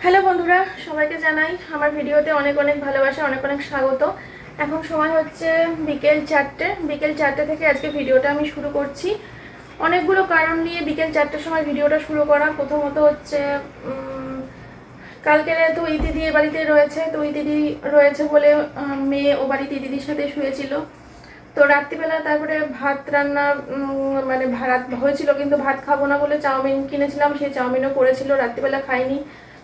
Hello বন্ধুরা সবাইকে জানাই আমার ভিডিওতে অনেক অনেক ভালোবাসা অনেক অনেক স্বাগত। এখন সময় হচ্ছে বিকেল চারটে। বিকেল চারটে থেকে আজকে ভিডিওটা আমি শুরু করছি। অনেকগুলো কারণ নিয়ে বিকেল চারটের সময় ভিডিওটা শুরু করা। প্রথমত হচ্ছে উম, কালকে তো ওই দিদি এ বাড়িতে রয়েছে তো ওই দিদি রয়েছে বলে মেয়ে ও বাড়িতে দিদির সাথে শুয়েছিল। তো রাত্রিবেলা তারপরে ভাত রান্না মানে ভাত হয়েছিল কিন্তু ভাত খাব না বলে চাউমিন কিনেছিলাম। সেই চাউমিনও করেছিল রাত্রিবেলা খাইনি।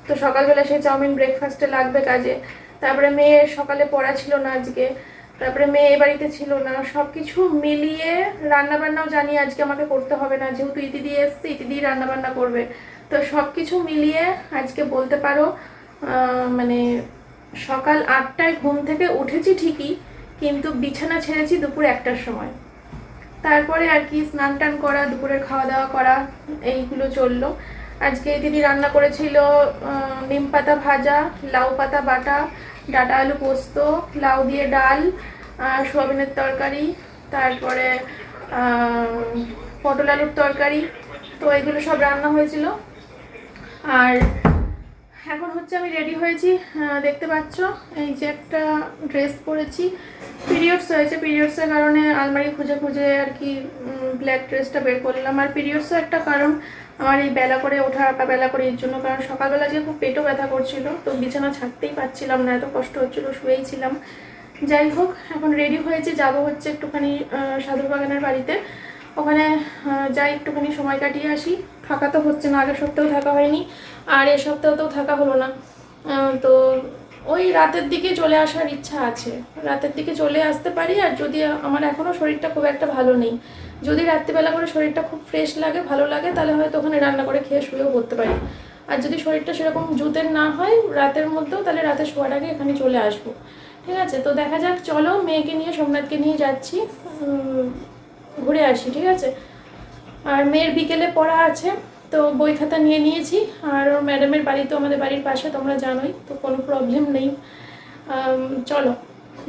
তো সকালবেলা সেই চাউমিন ব্রেকফাস্টে লাগবে কাজে। তারপরে মেয়ে সকালে পড়া ছিল না আজকে। তারপরে মেয়ে এ বাড়িতে ছিল না। সব কিছু মিলিয়ে রান্নাবান্নাও জানি আজকে আমাকে করতে হবে না। যেহেতু ইতিদি এসছে ইতিদি রান্না বান্না করবে। তো সব কিছু মিলিয়ে আজকে বলতে পারো মানে সকাল আটটায় ঘুম থেকে উঠেছি ঠিকই, কিন্তু বিছানা ছেড়েছি দুপুর একটার সময়। তারপরে আর কি স্নান টান করা, দুপুরের খাওয়া দাওয়া করা, এইগুলো চলল। আজকে দিদি রান্না করেছিল নিম পাতা ভাজা, লাউ পাতা বাটা, ডাটা আলু পোস্ত, লাউ দিয়ে ডাল সোয়াবিনের তরকারি, তারপরে পটল আলুর তরকারি। তো এগুলো সব রান্না হয়েছিল। আর এখন হচ্ছে আমি রেডি হয়েছি দেখতে পাচ্ছ, এই যে একটা ড্রেস পরেছি। পিরিয়ডস হয়েছে, পিরিয়ডসের কারণে আলমারি খুঁজে খুঁজে আর কি ব্ল্যাক ড্রেসটা বের করলাম। আর পিরিয়ডসও একটা কারণ আমার এই বেলা করে ওঠা বেলা করে এর জন্য, কারণ সকালবেলা যে খুব পেটও ব্যথা করছিল, তো বিছানা ছাড়তেই পারছিলাম না, এত কষ্ট হচ্ছিল, শুয়েই ছিলাম। যাই হোক, এখন রেডি হয়েছে, যাব হচ্ছে একটুখানি সাধুর বাগানের বাড়িতে। ওখানে যাই একটুখানি সময় কাটিয়ে আসি। থাকা তো হচ্ছে না, আগের সপ্তাহেও থাকা হয়নি, আর এ সপ্তাহেও থাকা হলো না। তো ওই রাতের দিকে চলে আসার ইচ্ছা আছে। রাতের দিকে চলে আসতে পারি আর যদি আমার এখনও শরীরটা খুব একটা ভালো নেই। যদি রাত্রিবেলা করে শরীরটা খুব ফ্রেশ লাগে, ভালো লাগে, তাহলে হয়তো ওখানে রান্না করে খেয়ে শুয়েও করতে পারি। আর যদি শরীরটা সেরকম জুতের না হয় রাতের মধ্যেও, তাহলে রাতে শোয়ার আগে এখানে চলে আসব। ঠিক আছে? তো দেখা যাক, চলো মেয়েকে নিয়ে, সোমনাথকে নিয়ে যাচ্ছি। ঘুরে আসি, ঠিক আছে? আর মেয়ের বিকেলে পড়া আছে। তো বই খাতা নিয়ে নিয়েছি আর ওর ম্যাডামের বাড়ি তো আমাদের বাড়ির পাশে তোমরা জানোই তো কোনো প্রবলেম নেই। চলো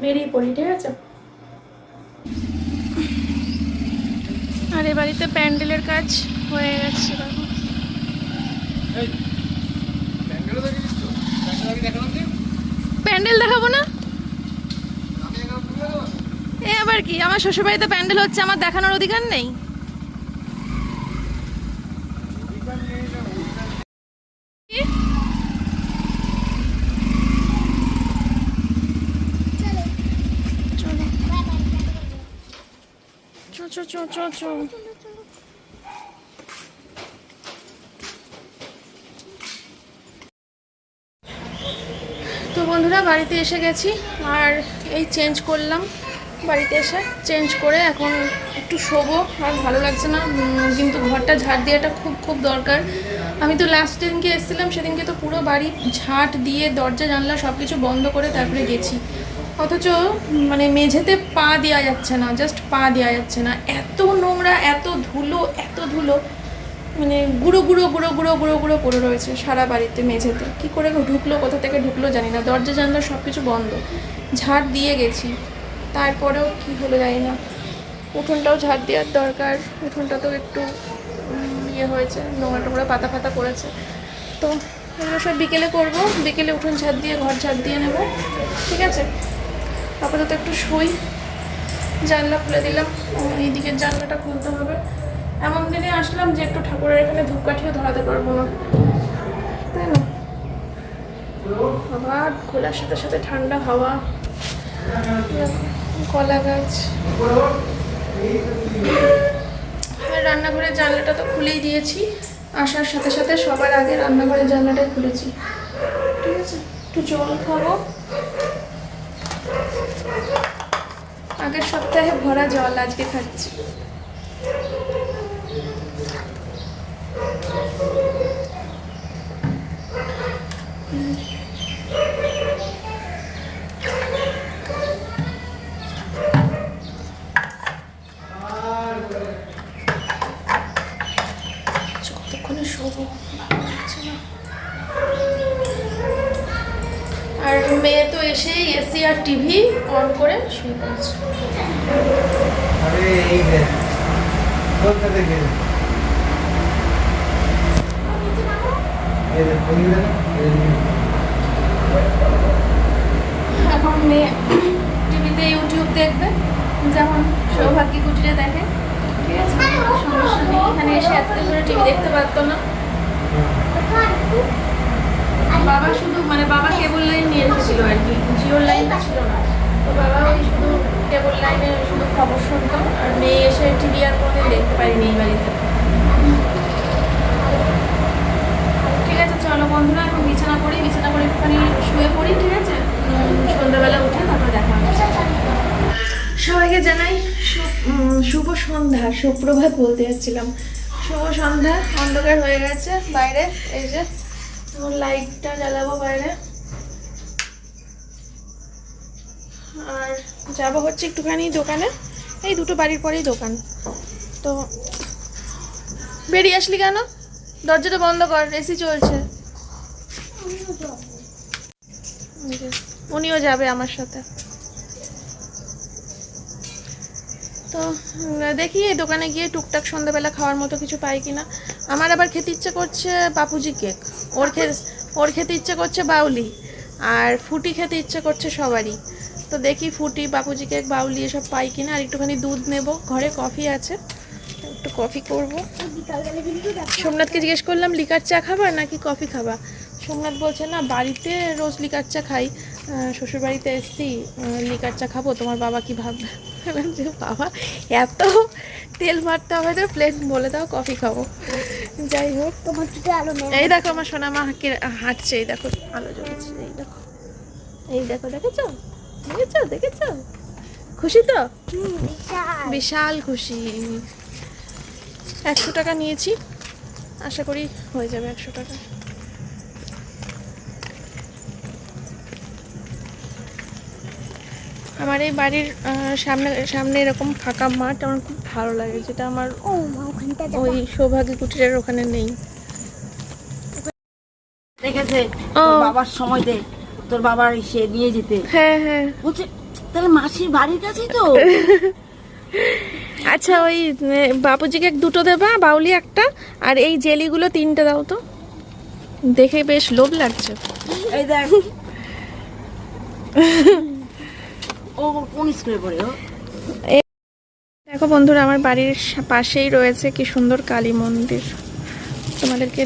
বেরিয়ে পড়ি ঠিক আছে? আর এ বাড়িতে প্যান্ডেলের কাজ হয়ে গেছে প্যান্ডেল দেখাবো না? এ আবার কি? আমার শ্বশুরবাড়িতে প্যান্ডেল হচ্ছে আমার দেখানোর অধিকার নেই কি? চলো চো চো চো তো বন্ধুরা, বাড়িতে এসে গেছি আর এই চেঞ্জ করলাম। বাড়িতে এসে চেঞ্জ করে এখন একটু শোবো, আর ভালো লাগছে না। কিন্তু ঘরটা ঝাড় দেওয়াটা খুব খুব দরকার। আমি তো লাস্ট দিনকে এসেছিলাম, সেদিনকে তো পুরো বাড়ি ঝাঁট দিয়ে দরজা, জানলা সব কিছু বন্ধ করে তারপরে গেছি। অথচ মানে মেঝেতে পা দেওয়া যাচ্ছে না জাস্ট পা দেওয়া যাচ্ছে না। এত নোংরা, এত ধুলো এত ধুলো মানে গুঁড়ো গুঁড়ো গুঁড়ো গুঁড়ো গুঁড়ো গুঁড়ো পড়ে রয়েছে সারা বাড়িতে মেঝেতে। কি করে ঢুকলো, কোথা থেকে ঢুকলো জানি না। দরজা, জানলা সব কিছু বন্ধ। ঝাড় দিয়ে গেছি। তারপরেও কি হলো জানি না। উঠোনটাও ঝাড় দেওয়ার দরকার। উঠোনটাতেও একটু ইয়ে হয়েছে, নোংরা টোংরা পাতা ফাতা করেছে তো এগুলো সব বিকেলে করব। বিকেলে উঠোন ঝাড় দিয়ে, ঘর ঝাড় দিয়ে নেব। ঠিক আছে? আপাতত একটু শুই। জানলা খুলে দিলাম। এই দিকের জানলাটা খুলতে হবে। এমন দিনে আসলাম যে একটু ঠাকুরের এখানে ধূপকাঠিও ধরাতে পারব না। তাই না? আবার খোলার সাথে সাথে ঠান্ডা হাওয়া। কলা গাছ। আর রান্নাঘরের জানলাটা তো খুলেই দিয়েছি। আসার সাথে সাথে সবার আগে রান্নাঘরের জানলাটাই খুলেছি। ঠিক আছে? একটু জল খাব। আগের সপ্তাহে ভরা জল আজকে খাচ্ছি কতক্ষণে শোবো ভালো লাগছে না আর মেয়ে তো এসেই এসি আর টিভি অন করে শুয়ে পড়েছে। এখন মেয়ে টিভিতে ইউটিউব দেখবে যেমন সৌভাগ্য কুটিরে দেখে। ঠিক আছে? সমস্যা নেই এখানে এসে এত করে টিভি দেখতে পারতো না। বাবা শুধু মানে বাবা কেবল লাইন নিয়ে রেখেছিল আর কি জিওর লাইনটা ছিল না। তো বাবা ওই শুধু কেবল লাইনে শুধু খবর শুনতো, আর মেয়ে এসে টিভি আর কোনোদিন দেখতে পারিনি এই বাড়িতে। ঠিক আছে, চলো বন্ধুরা, এখন বিছানা করি বিছানা করে একটুখানি শুয়ে পড়ি, ঠিক আছে? সন্ধ্যাবেলা উঠে তারপর দেখা সবাইকে জানাই শুভ সন্ধ্যা, সুপ্রভাত বলতে যাচ্ছিলাম। শুভ সন্ধ্যা, অন্ধকার হয়ে গেছে, বাইরে, এই যে। লাইটটা জ্বালাবো বাইরে। আর যাব হচ্ছে একটুখানি দোকানে। এই দুটো বাড়ির পরেই দোকান। তো বেরিয়ে আসলি কেন? দরজাটা বন্ধ কর, এসি চলছে। উনিও যাবে আমার সাথে। তো দেখি এই দোকানে গিয়ে টুকটাক সন্ধ্যাবেলা খাওয়ার মতো কিছু পাই কিনা। আমার আবার খেতে ইচ্ছে করছে বাপুজি কেক। ওর খে ওর খেতে ইচ্ছে করছে বাউলি। আর ফুটি খেতে ইচ্ছে করছে সবারই। তো দেখি ফুটি, বাপুজি কেক, বাউলি এসব পাই কিনা। আর একটুখানি দুধ নেব। ঘরে কফি আছে। একটু কফি করব। সোমনাথকে জিজ্ঞেস করলাম, লিকার চা খাবা নাকি কফি খাবা? সোমনাথ বলছে, না, বাড়িতে রোজ লিকার চা খাই। শ্বশুরবাড়িতে শ্বশুর এসছি লিকার চা খাব। তোমার বাবা কি ভাববে? যে বাবা এত তেল মারতে হবে তো প্লেট বলে দাও কফি খাব। যাই হোক তোমার দুটো আলো এই দেখো আমার সোনা মা হাঁকে হাঁটছে এই দেখো আলো জ্বলছে এই দেখো। এই দেখো দেখেছ? দেখেছ দেখেছ? খুশি তো? বিশাল খুশি। একশো টাকা নিয়েছি আশা করি হয়ে যাবে একশো টাকা। আমার এই বাড়ির সামনে সামনে এরকম ফাঁকা মাঠ আমার খুব ভালো লাগে যেটা আমার ও মা ওখানটা ওই সৌভাগ্য কুটিরের ওখানে নেই। দেখেছে? বাবার সময়তে তোর বাবার সে নিয়ে যেতে। হ্যাঁ হ্যাঁ। বলছে তাহলে মাসির বাড়ির কাছেই তো? আচ্ছা ওই বাপুজিকে দুটো দেবা বাউলি একটা আর এই জেলিগুলো তিনটে দাও তো। দেখে বেশ লোভ লাগছে। এই দেখ। দেখো বন্ধুরা, আমার বাড়ির পাশেই রয়েছে কি সুন্দর কালী মন্দির। তোমাদেরকে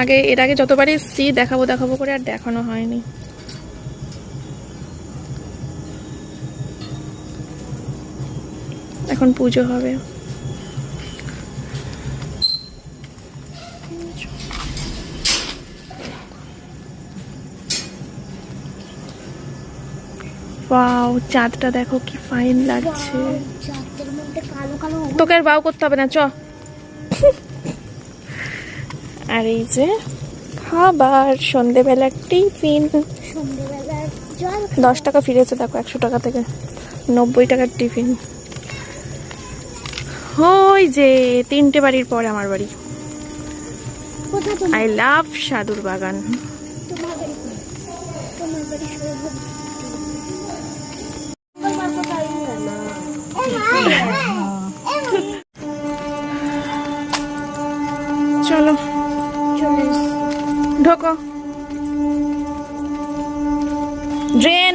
আগে, এর আগে যতবারই সি দেখাবো দেখাবো করে আর দেখানো হয়নি। এখন পুজো হবে। ওয়াও চাঁদটা দেখো কি ফাইন লাগছে। তোকে আর বাও করতে হবে না চ। আর এই যে খাবার সন্ধেবেলার টিফিন দশ টাকা ফিরেছে দেখো একশো টাকা থেকে। নব্বই টাকার টিফিন ওই যে তিনটে বাড়ির পরে আমার বাড়ি। আই লাভ সাদুর বাগান।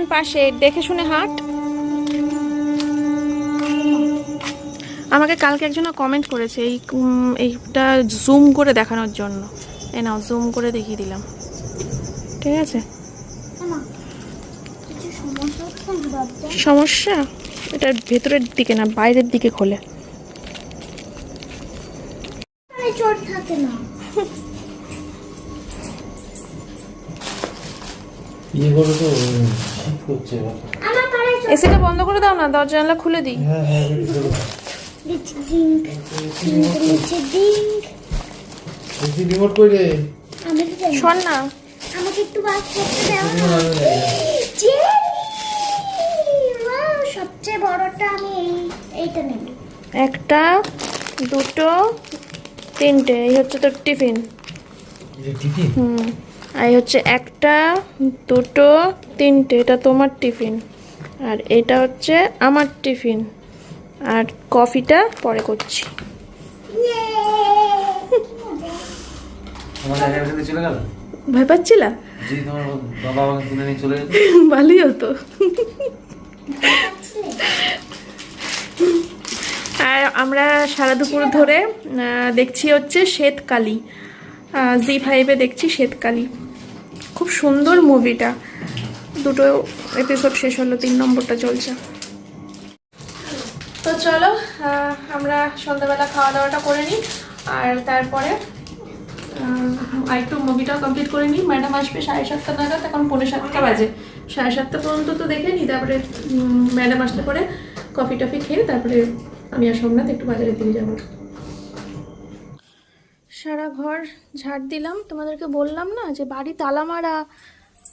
ড্রেন পাশে দেখে শুনে হাট। আমাকে কালকে একজন কমেন্ট করেছে এই এইটা জুম করে দেখানোর জন্য। এ নাও জুম করে দেখিয়ে দিলাম। ঠিক আছে? সমস্যা এটা ভেতরের দিকে না বাইরের দিকে খোলে। থাকে না। এসিটা বন্ধ করে দাও না দরজা জানলা খুলে দিই। হ্যাঁ হ্যাঁ রিমোট শোন না। আমাকে একটু বাস করতে দেও না। আমি জানি না। চেরি! Wow, সবচেয়ে বড়টা আমি এইটা নেব। একটা দুটো তিনটে। এই হচ্ছে তোর টিফিন। টিফিন? হুম। আর হচ্ছে একটা দুটো তিনটে এটা তোমার টিফিন। আর এটা হচ্ছে আমার টিফিন। আর কফিটা পরে করছি। ভয় পাচ্ছিলা? ভালোই হতো। আর আমরা সারা দুপুর ধরে দেখছি হচ্ছে শ্বেতকালী। জি ফাইভে দেখছি শ্বেতকালী। খুব সুন্দর মুভিটা দুটো এপিসোড শেষ হলো তিন নম্বরটা চলছে। তো চলো আমরা সন্ধ্যাবেলা খাওয়া দাওয়াটা করে নিই আর তারপরে আর একটু মুভিটাও কমপ্লিট করে নিই। ম্যাডাম আসবে সাড়ে সাতটা নাগাদ এখন পনেরো সাতটা বাজে। সাড়ে সাতটা পর্যন্ত তো দেখে নিই তারপরে ম্যাডাম আসতে পরে কফি টফি খেয়ে তারপরে আমি আর সোমনাথ একটু বাজারের দিকে যাব। সারা ঘর ঝাড় দিলাম। তোমাদেরকে বললাম না যে বাড়ি তালা মারা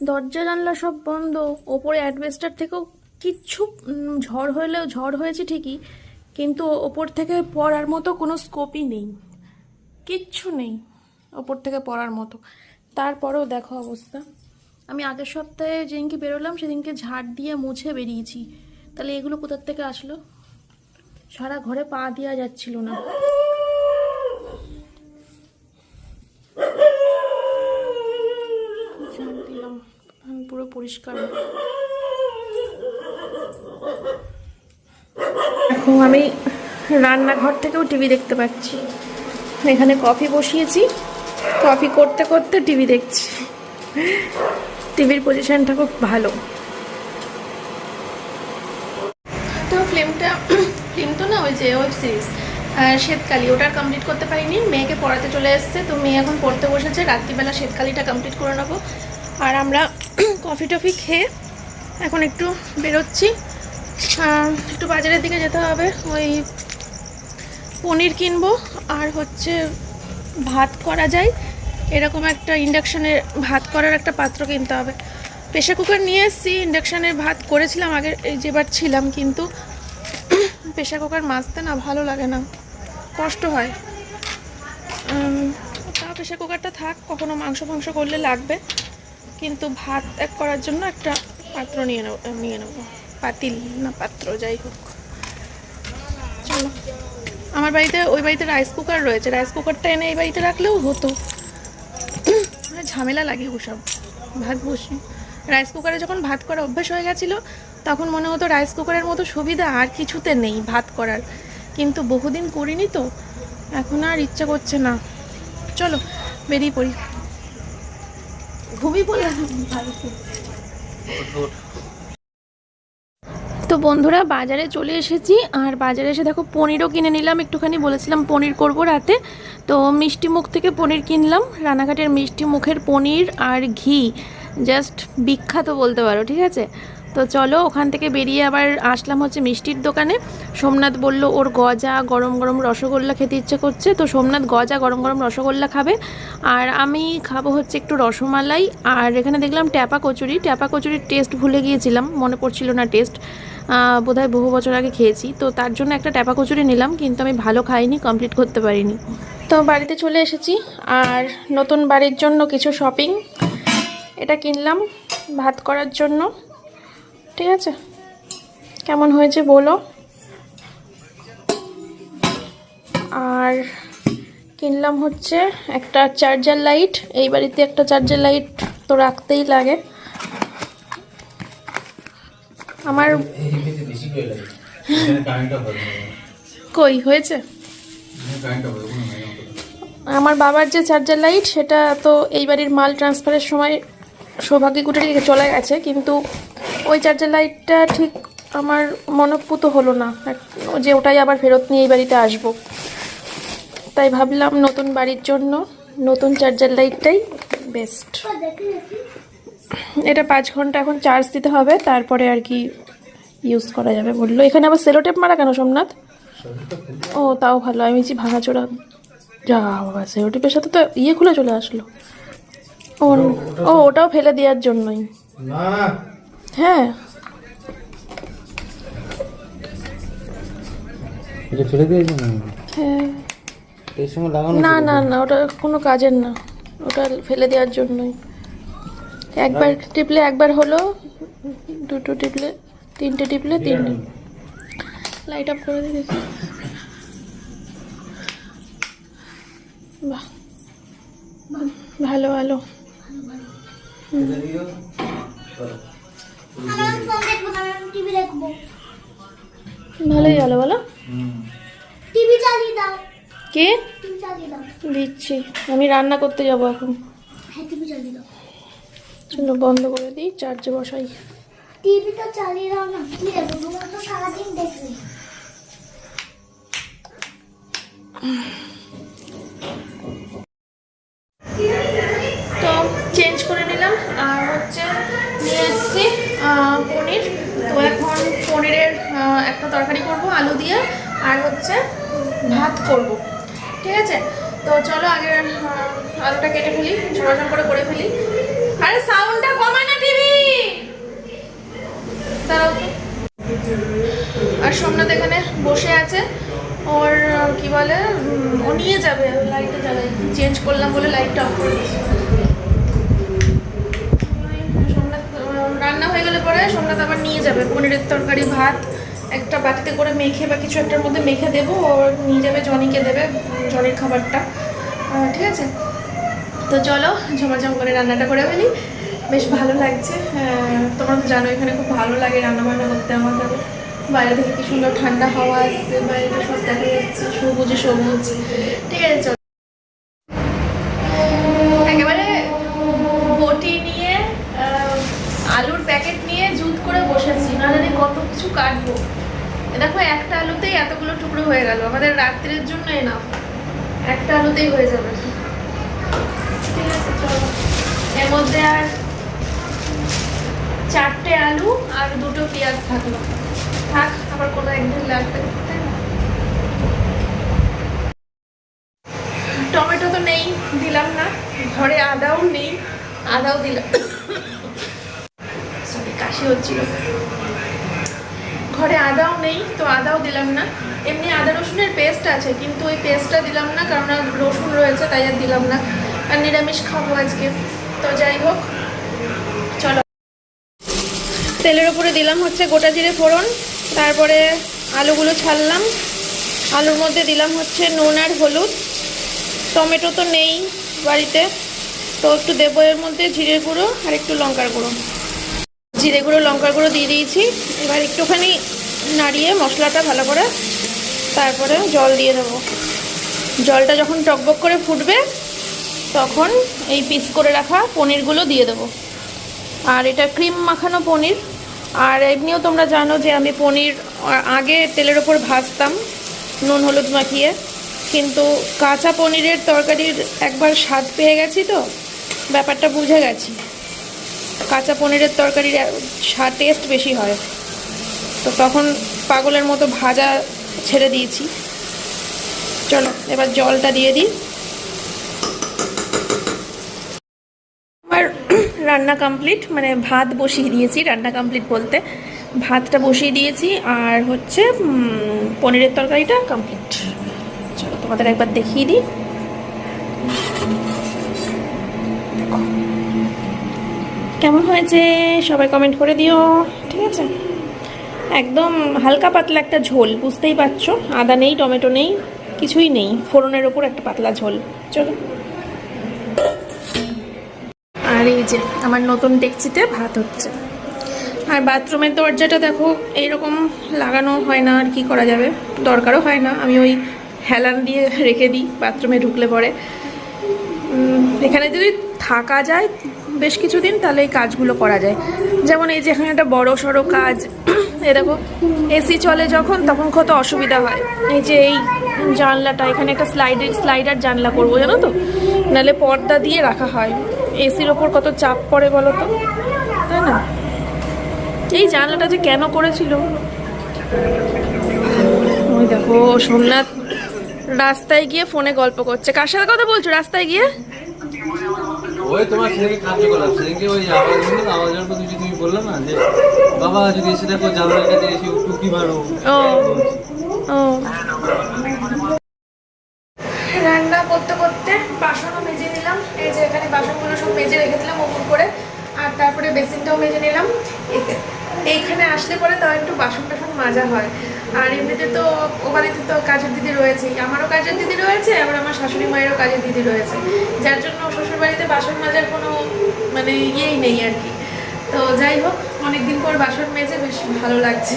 দরজা জানলা সব বন্ধ। ওপরে অ্যাডভেস্টার থেকেও কিচ্ছু ঝড় হলেও ঝড় হয়েছে ঠিকই, কিন্তু ওপর থেকে পড়ার মতো কোনো স্কোপই নেই। কিচ্ছু নেই ওপর থেকে পড়ার মতো। তারপরেও দেখো অবস্থা। আমি আগের সপ্তাহে যেদিনকে বেরোলাম, সেদিনকে ঝাড় দিয়ে মুছে বেরিয়েছি। তাহলে এগুলো কোথার থেকে আসলো? সারা ঘরে পা দেওয়া যাচ্ছিল না ঝাড় দিলাম আমি পুরো পরিষ্কার এখন আমি রান্নাঘর থেকেও টিভি দেখতে পাচ্ছি। এখানে কফি বসিয়েছি। কফি করতে করতে টিভি দেখছি। টিভির পজিশনটা খুব ভালো। তো ফিল্মটা ফিল্ম তো না ওই যে ওয়েব সিরিজ শ্বেতকালী ওটা কমপ্লিট করতে পারিনি। মেয়েকে পড়াতে চলে এসছে তো মেয়ে এখন পড়তে বসেছে। রাত্রিবেলা শ্বেতকালীটা কমপ্লিট করে নেব। আর আমরা কফি টফি খেয়ে এখন একটু বেরোচ্ছি। একটু বাজারের দিকে যেতে হবে। ওই পনির কিনবো আর হচ্ছে ভাত করা যায়। এরকম একটা ইন্ডাকশানের ভাত করার একটা পাত্র কিনতে হবে। প্রেশার কুকার নিয়ে এসেছি, ইন্ডাকশানের ভাত করেছিলাম আগে যেবার ছিলাম, কিন্তু প্রেশার কুকার মাজতে না ভালো লাগে না। কষ্ট হয়। তাও প্রেশার কুকারটা থাক, কখনো মাংস ফাংস করলে লাগবে। কিন্তু ভাত এক করার জন্য একটা পাত্র নিয়ে নেব, নিয়ে নেব। পাতিল না পাত্র, যাই হোক। চলো। আমার বাড়িতে, ওই বাড়িতে রাইস কুকার রয়েছে। রাইস কুকারটা এনে এই বাড়িতে রাখলেও হতো। মানে ঝামেলা লাগে ওসব। ভাত বসি। রাইস কুকারে যখন ভাত করা অভ্যেস হয়ে গেছিল, তখন মনে হতো রাইস কুকারের মতো সুবিধা আর কিছুতে নেই ভাত করার। কিন্তু বহুদিন করিনি তো, এখন আর ইচ্ছা করছে না। চলো, বেরিয়ে পড়ি। তো বন্ধুরা, বাজারে চলে এসেছি, আর বাজারে এসে দেখো পনিরও কিনে নিলাম। একটুখানি বলেছিলাম পনির করব রাতে। তো মিষ্টি মুখ থেকে পনির কিনলাম, রানাঘাটের মিষ্টি মুখের পনির আর ঘি। জাস্ট বিখ্যাত বলতে পারো, ঠিক আছে? তো চলো ওখান থেকে বেরিয়ে আবার আসলাম হচ্ছে মিষ্টির দোকানে। সোমনাথ বলল, ওর গজা, গরম গরম রসগোল্লা খেতে ইচ্ছে করছে। তো সোমনাথ গজা, গরম গরম রসগোল্লা খাবে। আর আমি খাব হচ্ছে একটু রসমালাই। আর এখানে দেখলাম ট্যাপা কচুরি। ট্যাপা কচুরির টেস্ট ভুলে গিয়েছিলাম, মনে পড়ছিল না টেস্ট বোধহয় বহু বছর আগে খেয়েছি। তো তার জন্য একটা ট্যাপা কচুরি নিলাম, কিন্তু আমি ভালো খাইনি কমপ্লিট করতে পারিনি। তো বাড়িতে চলে এসেছি। আর নতুন বাড়ির জন্য কিছু শপিং এটা কিনলাম ভাত করার জন্য। ঠিক আছে? কেমন হয়েছে বলো। আর কিনলাম হচ্ছে একটা চার্জার লাইট এই বাড়িতে একটা চার্জার লাইট তো রাখতেই লাগে। আমার কই হয়েছে। আমার বাবার যে চার্জার লাইট সেটা তো এই বাড়ির মাল ট্রান্সফারের সময় সৌভাগ্য কুটির চলে গেছে কিন্তু ওই চার্জার লাইটটা ঠিক আমার মনপুত হলো না। যে ওটাই আবার ফেরত নিয়ে এই বাড়িতে আসব। তাই ভাবলাম নতুন বাড়ির জন্য নতুন চার্জার লাইটটাই বেস্ট এটা পাঁচ ঘণ্টা এখন চার্জ দিতে হবে, তারপরে আর কি ইউজ করা যাবে বলল। এখানে আবার সেলোটেপ মারা কেন সোমনাথ? ও, তাও ভালো। আমি বলছি ভাঙাচোরা যা বাবা সেলোটেপের সাথে তো ইয়ে খুলে চলে আসলো। ও ওটাও ফেলে দেওয়ার জন্যই। না। হ্যাঁ। এটা ফেলে দিয়েছি না হ্যাঁ। এর সঙ্গে লাগানো না না না ওটা কোনো কাজের না। ওটা ফেলে দেওয়ার জন্যই। একবার টিপলে একবার হলো দুটো টিপলে তিনটে টিপলে তিনটে। লাইট অফ করে দিয়ে বাহ। ভালো ভালো। এটা ভালোই গেল বলো। টিভি চালিয়ে দাও। কে? দিচ্ছি। আমি রান্না করতে যাব এখন। হ্যাঁ টিভি চালিয়ে দাও। চলো বন্ধ করে দিই চার্জে বসাই। টিভিটা চালিয়ে দাও না। কি তোমার তো সারাদিন দেখবে তো চেঞ্জ করে নিলাম। আর হচ্ছে নিয়ে এসেছি। পনির। তো এখন পনিরের একটা তরকারি করব, আলু দিয়ে, আর হচ্ছে ভাত করব। ঠিক আছে? তো চলো আগে আলুটা কেটে ফেলি ঝোড়াঝোড় করে করে ফেলি। আরে সাউন্ডটা কমা না, টিভি! আর সোমনাথ এখানে বসে আছে। ওর কি বলে ও নিয়ে যাবে লাইটটা চেঞ্জ করলাম বলে লাইটটা অফ করে সোমনাথ আহ, রান্না হয়ে গেলে পরে সোমনাথ আবার নিয়ে যাবে পনিরের তরকারি, ভাত, একটা বাটিতে করে মেখে বা কিছু একটার মধ্যে মেখে দেবো। ও নিয়ে যাবে, জনিকে দেবে, জনির খাবারটা। ঠিক আছে? তো চলো, ঝমাঝম করে রান্নাটা করে ফেলি। বেশ ভালো লাগছে। তোমরা তো জানো এখানে খুব ভালো লাগে রান্না বান্না করতে আমাদের বাইরে থেকে কি সুন্দর ঠান্ডা হাওয়া আসছে বাইরে সব দেখা যাচ্ছে, সবুজে সবুজ। ঠিক আছে, চলো একেবারে বটি নিয়ে আহ, আলুর প্যাকেট নিয়ে জুত করে বসেছি না জানি কত কিছু কাটবো এ দেখো একটা আলুতেই এতগুলো টুকরো হয়ে গেল আমাদের রাত্রের জন্য না একটা আলুতেই হয়ে যাবে ঠিক আছে চলো এর মধ্যে আর চারটে আলু আর দুটো পেঁয়াজ থাকল। থাক, আবার কোনো একদিন লাগবে টমেটো তো নেই, দিলাম না। ঘরে আদাও নেই, আদাও দিলাম। কাশি হচ্ছিল। ঘরে আদাও নেই, তো আদাও দিলাম না। এমনি আদা রসুনের পেস্ট আছে, কিন্তু ওই পেস্টটা দিলাম না, কারণ রসুন রয়েছে, তাই আর দিলাম না। আর নিরামিষ খাব আজকে। তো যাই হোক, চলো। তেলের উপরে দিলাম হচ্ছে গোটা জিরে ফোড়ন, তারপরে আলুগুলো ছাড়লাম। আলুর মধ্যে দিলাম হচ্ছে নুন আর হলুদ। টমেটো তো নেই বাড়িতে, তো একটু দেবো এর মধ্যে জিরে গুঁড়ো আর একটু লঙ্কার গুঁড়ো। জিরে গুঁড়ো, লঙ্কার গুঁড়ো দিয়ে দিয়েছি। এবার একটুখানি নাড়িয়ে মশলাটা ভালো করে তারপরে জল দিয়ে দেবো। জলটা যখন টকবক করে ফুটবে, তখন এই পিস করে রাখা পনিরগুলো দিয়ে দেবো। আর এটা ক্রিম মাখানো পনির আর এমনিও তোমরা জানো যে আমি পনির আগে তেলের ওপর ভাজতাম, নুন হলুদ মাখিয়ে। কিন্তু কাঁচা পনিরের তরকারির একবার স্বাদ পেয়ে গেছি তো, ব্যাপারটা বুঝে গেছি। কাঁচা পনিরের তরকারির স্বাদ টেস্ট বেশি হয়। তো তখন পাগলের মতো ভাজা ছেড়ে দিয়েছি। চলো, এবার জলটা দিয়ে দিই আমার রান্না কমপ্লিট মানে ভাত বসিয়ে দিয়েছি রান্না কমপ্লিট বলতে। ভাতটা বসিয়ে দিয়েছি, আর হচ্ছে পনিরের তরকারিটা কমপ্লিট চলো তোমাদের একবার দেখিয়ে দিই। কেমন হয়েছে? সবাই কমেন্ট করে দিও, ঠিক আছে? একদম হালকা পাতলা একটা ঝোল, বুঝতেই পারছ? আদা নেই, টমেটো নেই, কিছুই নেই, ফোড়নের ওপর একটা পাতলা ঝোল। চলো। আর এই যে আমার নতুন ডেকচিতে ভাত হচ্ছে। আর বাথরুমের দরজাটা দেখো, এইরকম লাগানো হয় না আর কি করা যাবে। দরকারও হয় না, আমি ওই হেলান দিয়ে রেখে দিই, বাথরুমে ঢুকলে পরে। এখানে যদি থাকা যায় বেশ কিছুদিন, তাহলে এই কাজগুলো করা যায়। যেমন এই যে এখানে একটা বড় সড়ো কাজ, এ দেখো এসি চলে যখন, তখন কত অসুবিধা হয়। এই যে এই জানলাটা, এখানে একটা স্লাইডের স্লাইডার জানলা করব, জানো তো? নাহলে পর্দা দিয়ে রাখা হয়। এসির ওপর কত চাপ পড়ে বলো তো? তাই না? এই জানলাটা যে কেন করেছিল? ওই দেখো সোমনাথ রাস্তায় গিয়ে ফোনে গল্প করছে। কার সাথে কথা বলছো রাস্তায় গিয়ে? ওই তোমার সেদিকে কাজ সেদিকে ওই আওয়াজ হলো না, আওয়াজের কথা তুমি বললে না যে বাবা যদি এসে দেখো জানলার কাছে এসে টুকি মারো ও ও রান্না করতে করতে বাসনও মেজে নিলাম এই যে এখানে বাসনগুলো সব মেজে রেখেছিলাম ওপর করে আর তারপরে বেসিনটাও মেজে নিলাম। এইখানে আসলে পরে তাও একটু বাসন টাসন মাজা হয়। আর এমনিতে তো ও বাড়িতে তো কাজের দিদি রয়েছেই। আমারও কাজের দিদি রয়েছে, আবার আমার শাশুড়ি মায়েরও কাজের দিদি রয়েছে। যার জন্য শ্বশুর বাড়িতে বাসন মাজার কোনো মানে ইয়েই নেই আর কি। তো যাই হোক, অনেকদিন পর বাসন মেজে বেশ ভালো লাগছে।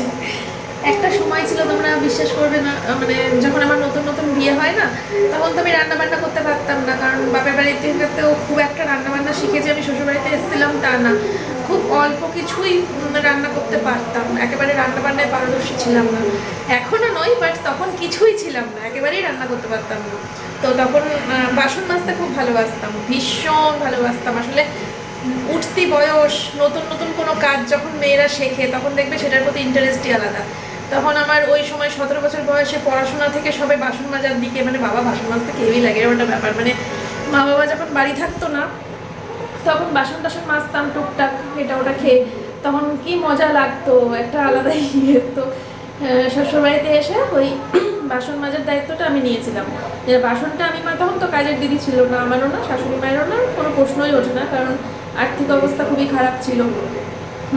একটা সময় ছিল তোমরা বিশ্বাস করবে না মানে যখন আমার নতুন নতুন বিয়ে হয় না, তখন তো আমি রান্না বান্না করতে পারতাম না। কারণ বাপের বাড়িতে থেকেও খুব একটা রান্না বান্না শিখেছি আমি শ্বশুর বাড়িতে এসেছিলাম তা না। খুব অল্প কিছুই রান্না করতে পারতাম। একেবারে রান্না বান্নায় পারদর্শী ছিলাম না। এখনও নই বাট তখন কিছুই ছিলাম না। একেবারেই রান্না করতে পারতাম না। তো তখন বাসন মাজতে খুব ভালোবাসতাম। ভীষণ ভালোবাসতাম। আসলে উঠতি বয়স, নতুন নতুন কোনো কাজ যখন মেয়েরা শেখে, তখন দেখবে সেটার প্রতি ইন্টারেস্টই আলাদা। তখন আমার ওই সময় সতেরো বছর বয়সে পড়াশোনা থেকে সবাই বাসন মাজার দিকে মানে বাবা বাসন মাজতে কেউই লাগে এরকম একটা ব্যাপার। মানে মা বাবা যখন বাড়ি থাকতো না তখন বাসন টাসন মাজতাম, টুকটাক এটা ওটা খেয়ে। তখন কি মজা লাগতো, একটা আলাদাই ইয়ে। তো শ্বশুরবাড়িতে এসে ওই বাসন মাজার দায়িত্বটা আমি নিয়েছিলাম। যে বাসনটা আমি মা তখন তো কাজের দিদি ছিল না, আমারও না, শাশুড়ি মায়েরও না, কোনো প্রশ্নই ওঠে না, কারণ আর্থিক অবস্থা খুবই খারাপ ছিল।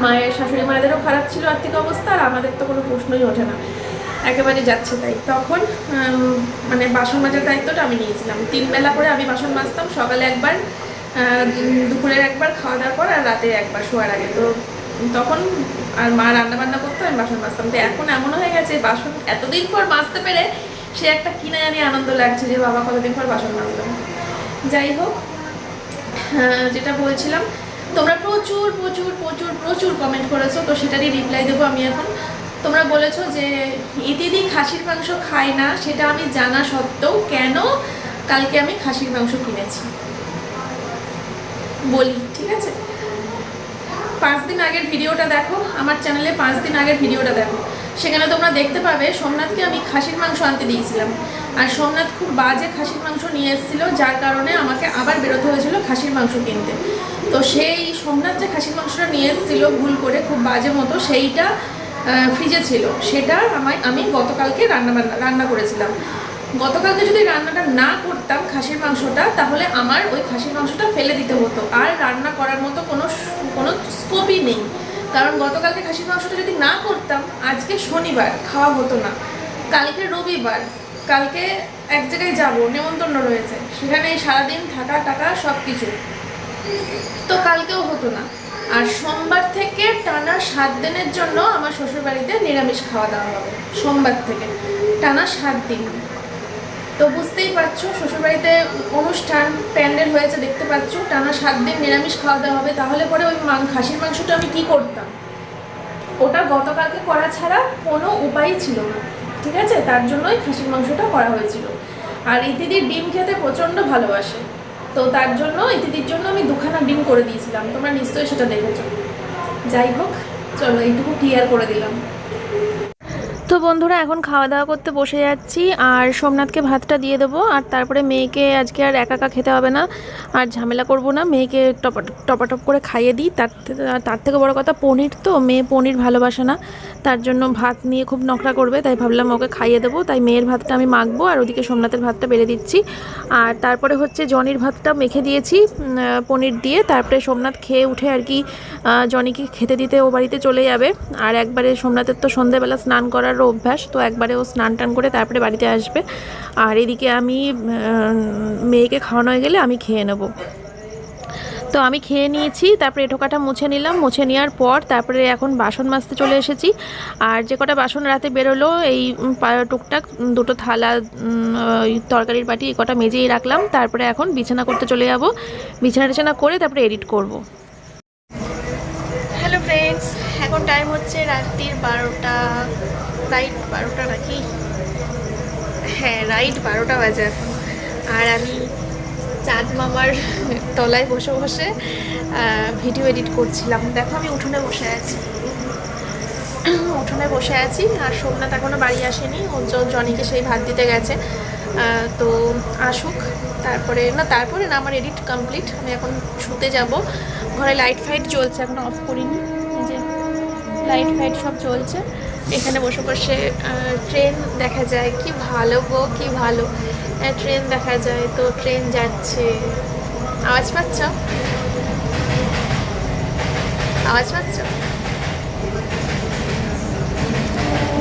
মায়ের, শাশুড়ি মায়েদেরও খারাপ ছিল আর্থিক অবস্থা, আর আমাদের তো কোনো প্রশ্নই ওঠে না। একেবারে যাচ্ছে তাই। তখন মানে বাসন মাজার দায়িত্বটা আমি নিয়েছিলাম। তিন বেলা করে আমি বাসন মাজতাম, সকালে একবার দুপুরের একবার খাওয়া দাওয়ার পর আর রাতে একবার শোয়ার আগে। তো তখন আর মা রান্না বান্না করতো, আমি বাসন মাজতাম। তো এখন এমন হয়ে গেছে, বাসন এতদিন পর মাজতে পেরে সে একটা কিনে জানি আনন্দ লাগছে যে, বাবা কতদিন পর বাসন মাজলাম। যাই হোক যেটা বলছিলাম, তোমরা প্রচুর প্রচুর প্রচুর প্রচুর কমেন্ট করেছ, তো সেটারই রিপ্লাই দেবো আমি এখন। তোমরা বলেছ যে, ইতিদি খাসির মাংস খায় না, সেটা আমি জানা সত্ত্বেও কেন কালকে আমি খাসির মাংস কিনেছি। বলি, ঠিক আছে? পাঁচ দিন আগের ভিডিওটা দেখো, আমার চ্যানেলে পাঁচ দিন আগের ভিডিওটা দেখো। সেখানে তোমরা দেখতে পাবে, সোমনাথকে আমি খাসির মাংস আনতে দিয়েছিলাম। আর সোমনাথ খুব বাজে খাসির মাংস নিয়ে এসেছিল, যার কারণে আমাকে আবার বেরোতে হয়েছিল খাসির মাংস কিনতে। তো সেই সোমনাথ যে খাসির মাংসটা নিয়ে এসেছিল, ভুল করে, খুব বাজে মতো, সেইটা ফ্রিজে ছিল। সেটা আমায়, আমি গতকালকে রান্না রান্না করেছিলাম। গতকালকে যদি রান্নাটা না করতাম খাসির মাংসটা, তাহলে আমার ওই খাসির মাংসটা ফেলে দিতে হতো। আর রান্না করার মতো কোনো কোনো স্কোপই নেই। কারণ গতকালকে খাসির মাংসটা যদি না করতাম, আজকে শনিবার, খাওয়া হতো না। কালকে রবিবার, কালকে এক জায়গায় যাব, নেমন্তন্ন রয়েছে। সেখানে সারাদিন থাকা, টাকা সব কিছু তো কালকেও হতো না। আর সোমবার থেকে টানা সাত দিনের জন্য আমার শ্বশুরবাড়িতে নিরামিষ খাওয়া দাওয়া হবে। সোমবার থেকে। টানা সাত দিন। তো বুঝতেই পারছ, শ্বশুরবাড়িতে অনুষ্ঠান প্যান্ডেল হয়েছে, দেখতে পাচ্ছ। টানা সাত দিন নিরামিষ খাওয়া হবে, তাহলে পরে ওই মাং, খাসির মাংসটা আমি কি করতাম? ওটা গতকালকে করা ছাড়া কোনো উপায় ছিল না, ঠিক আছে? তার জন্যই খাসির মাংসটা করা হয়েছিল। আর ইতিদির ডিম খেতে প্রচণ্ড ভালোবাসে, তো তার জন্য, ইতিদির জন্য আমি দুখানা ডিম করে দিয়েছিলাম, তোমরা নিশ্চয়ই সেটা দেখেছ। যাই হোক, চলো, এইটুকু ক্লিয়ার করে দিলাম। তো বন্ধুরা, এখন খাওয়া দাওয়া করতে বসে যাচ্ছি, আর সোমনাথকে ভাতটা দিয়ে দেবো, আর তারপরে মেয়েকে আজকে আর একা একা খেতে হবে না, আর ঝামেলা করব না, মেয়েকে টপা, টপাটপ করে খাইয়ে দিই, তার তার থেকে বড় কথা পনির তো, মেয়ে পনির ভালোবাসে না, তার জন্য ভাত নিয়ে খুব নখরা করবে, তাই ভাবলাম ওকে খাইয়ে দেবো, তাই মেয়ের ভাতটা আমি মাখবো, আর ওদিকে সোমনাথের ভাতটা বেড়ে দিচ্ছি, আর তারপরে হচ্ছে জনির ভাতটা মেখে দিয়েছি পনির দিয়ে, তারপরে সোমনাথ খেয়ে উঠে আর কি জনিকে খেতে দিতে ও বাড়িতে চলে যাবে, আর একবারে সোমনাথের তো সন্ধেবেলা স্নান করারও অভ্যাস, তো একবারে ও স্নান টান করে তারপরে বাড়িতে আসবে। আর এদিকে আমি মেয়েকে খাওয়ানো হয়ে গেলে আমি খেয়ে নেব। তো আমি খেয়ে নিয়েছি, তারপরে এঠোকাটা মুছে নিলাম। মুছে নেওয়ার পর তারপরে এখন বাসন মাজতে চলে এসেছি। আর যে কটা বাসন রাতে বেরোলো, এই টুকটাক দুটো থালা তরকারির বাটি এই কটা মেজেই রাখলাম। তারপরে এখন বিছানা করতে চলে যাব। বিছানা টিছানা করে তারপরে এডিট করব। হ্যালো ফ্রেন্ডস এখন টাইম হচ্ছে রাত্রির বারোটা রাইট বারোটা নাকি? হ্যাঁ রাইট বারোটা বাজে এখন। আর আমি চাঁদ মামার তলায় বসে বসে ভিডিও এডিট করছিলাম। দেখো আমি উঠোনে বসে আছি। উঠোনে বসে আছি, আর সোমনাথ এখনও বাড়ি আসেনি। ও জনিকে সেই ভাত দিতে গেছে। তো আসুক। তারপরে, না তারপরে না, আমার এডিট কমপ্লিট আমি এখন শুতে যাব। ঘরে লাইট ফাইট চলছে, এখন অফ করিনি। লাইট ফাইট সব চলছে। এখানে বসে বসে ট্রেন দেখা যায়, কি ভালো গো, কি ভালো। ট্রেন দেখা যায়, তো ট্রেন যাচ্ছে। আওয়াজ পাচ্ছ? আওয়াজ পাচ্ছ?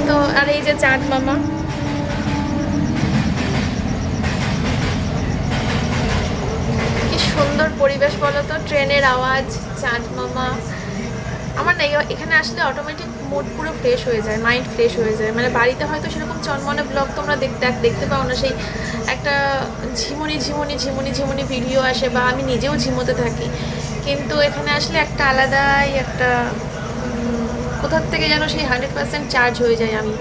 তো আর আর এই যে চাঁদ মামা। কি সুন্দর পরিবেশ বলো তো, ট্রেনের আওয়াজ, চাঁদ মামা। আমার না এখানে আসলে অটোমেটিক মুড পুরো ফ্রেশ হয়ে যায় মাইন্ড ফ্রেশ হয়ে যায়। মানে বাড়িতে হয়তো সেরকম চনমনে ব্লগ তোমরা দেখতে দেখতে পাও না, সেই একটা ঝিমুনি ঝিমুনি ঝিমুনি ঝিমুনি ভিডিও আসে বা আমি নিজেও ঝিমোতে থাকি। কিন্তু এখানে আসলে একটা আলাদাই একটা কোথার থেকে যেন সেই হান্ড্রেড পার্সেন্ট চার্জ হয়ে যায় আমি।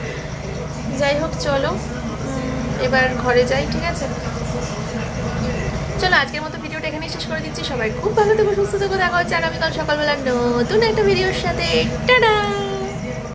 যাই হোক, চলো এবার ঘরে যাই, ঠিক আছে? চলো, আজকের মতো এখানেই শেষ করে দিচ্ছি। সবাই খুব ভালো থেকো, সুস্থ থেকো, দেখা হচ্ছে আগামীকাল সকালবেলা নতুন একটা ভিডিওর সাথে। টাটা!